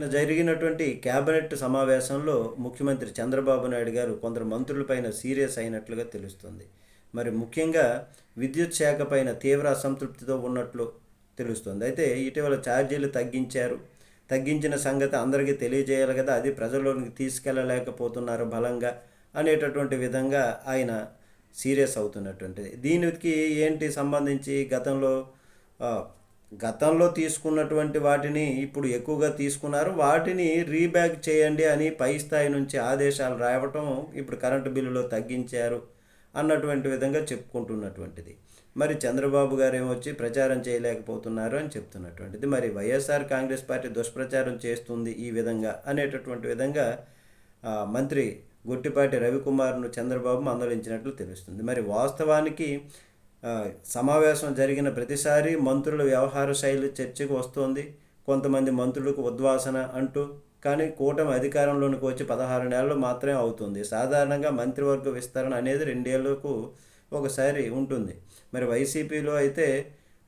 నిన్న జరిగినటువంటి కేబినెట్ సమావేశంలో ముఖ్యమంత్రి చంద్రబాబు నాయుడు గారు కొందరు మంత్రులపైన సీరియస్ అయినట్లుగా తెలుస్తుంది. మరి ముఖ్యంగా విద్యుత్ శాఖ పైన తీవ్ర అసంతృప్తితో ఉన్నట్లు తెలుస్తుంది. అయితే ఇటీవల ఛార్జీలు తగ్గించారు. తగ్గించిన సంగతి అందరికీ తెలియజేయాలి కదా. అది ప్రజల్లోనికి తీసుకెళ్ళలేకపోతున్నారు బలంగా అనేటటువంటి విధంగా ఆయన సీరియస్ అవుతున్నటువంటిది. దీనికి ఏంటి సంబంధించి గతంలో గతంలో తీసుకున్నటువంటి వాటిని ఇప్పుడు ఎక్కువగా తీసుకున్నారు. వాటిని రీబ్యాక్ చేయండి అని పై స్థాయి నుంచి ఆదేశాలు రావటం ఇప్పుడు కరెంటు బిల్లులో తగ్గించారు అన్నటువంటి విధంగా చెప్పుకుంటున్నటువంటిది. మరి చంద్రబాబు గారు ఏమొచ్చి ప్రచారం చేయలేకపోతున్నారు అని చెప్తున్నటువంటిది. మరి వైఎస్ఆర్ కాంగ్రెస్ పార్టీ దుష్ప్రచారం చేస్తుంది ఈ విధంగా అనేటటువంటి విధంగా మంత్రి గొట్టిపాటి రవికుమార్ను చంద్రబాబు మందలించినట్లు తెలుస్తుంది. మరి వాస్తవానికి సమావేశం జరిగిన ప్రతిసారి మంత్రుల వ్యవహార శైలి చర్చకు వస్తోంది. కొంతమంది మంత్రులకు ఉద్వాసన అంటూ కానీ కూటమి అధికారంలోనికి వచ్చి పదహారు నెలలు మాత్రమే అవుతుంది. సాధారణంగా మంత్రివర్గ విస్తరణ అనేది రెండేళ్ళకు ఒకసారి ఉంటుంది. మరి వైసీపీలో అయితే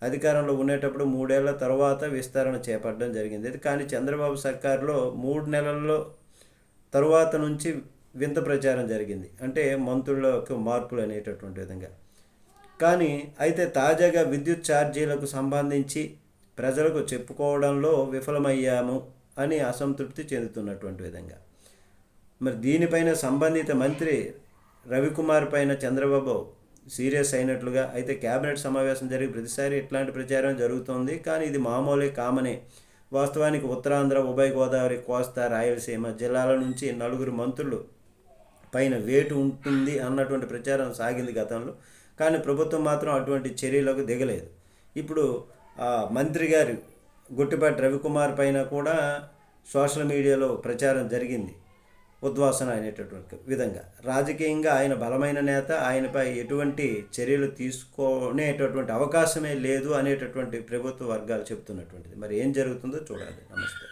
అధికారంలో ఉండేటప్పుడు మూడేళ్ళ తర్వాత విస్తరణ చేపట్టడం జరిగింది. కానీ చంద్రబాబు సర్కారులో మూడు నెలల్లో తరువాత నుంచి వింత ప్రచారం జరిగింది. అంటే మంత్రులకు మార్పులు అనేటటువంటి విధంగా. కానీ అయితే తాజాగా విద్యుత్ ఛార్జీలకు సంబంధించి ప్రజలకు చెప్పుకోవడంలో విఫలమయ్యాము అని అసంతృప్తి చెందుతున్నటువంటి విధంగా. మరి దీనిపైన సంబంధిత మంత్రి రవికుమార్ పైన చంద్రబాబు సీరియస్ అయినట్లుగా అయితే కేబినెట్ సమావేశం జరిగి ప్రతిసారి ఇట్లాంటి ప్రచారం జరుగుతోంది. కానీ ఇది మామూలే కామనే. వాస్తవానికి ఉత్తరాంధ్ర ఉభయ గోదావరి కోస్తా రాయలసీమ జిల్లాల నుంచి నలుగురు మంత్రులు పైన వేటు ఉంటుంది అన్నటువంటి ప్రచారం సాగింది గతంలో. కానీ ప్రభుత్వం మాత్రం అటువంటి చర్యలకు దిగలేదు. ఇప్పుడు మంత్రి గారు గుట్టిపాటి రవికుమార్ పైన కూడా సోషల్ మీడియాలో ప్రచారం జరిగింది. ఉద్వాసన అనేటటువంటి విధంగా. రాజకీయంగా ఆయన బలమైన నేత ఆయనపై ఎటువంటి చర్యలు తీసుకునేటటువంటి అవకాశమే లేదు అనేటటువంటి ప్రభుత్వ వర్గాలు చెప్తున్నటువంటిది. మరి ఏం జరుగుతుందో చూడాలి. నమస్తే.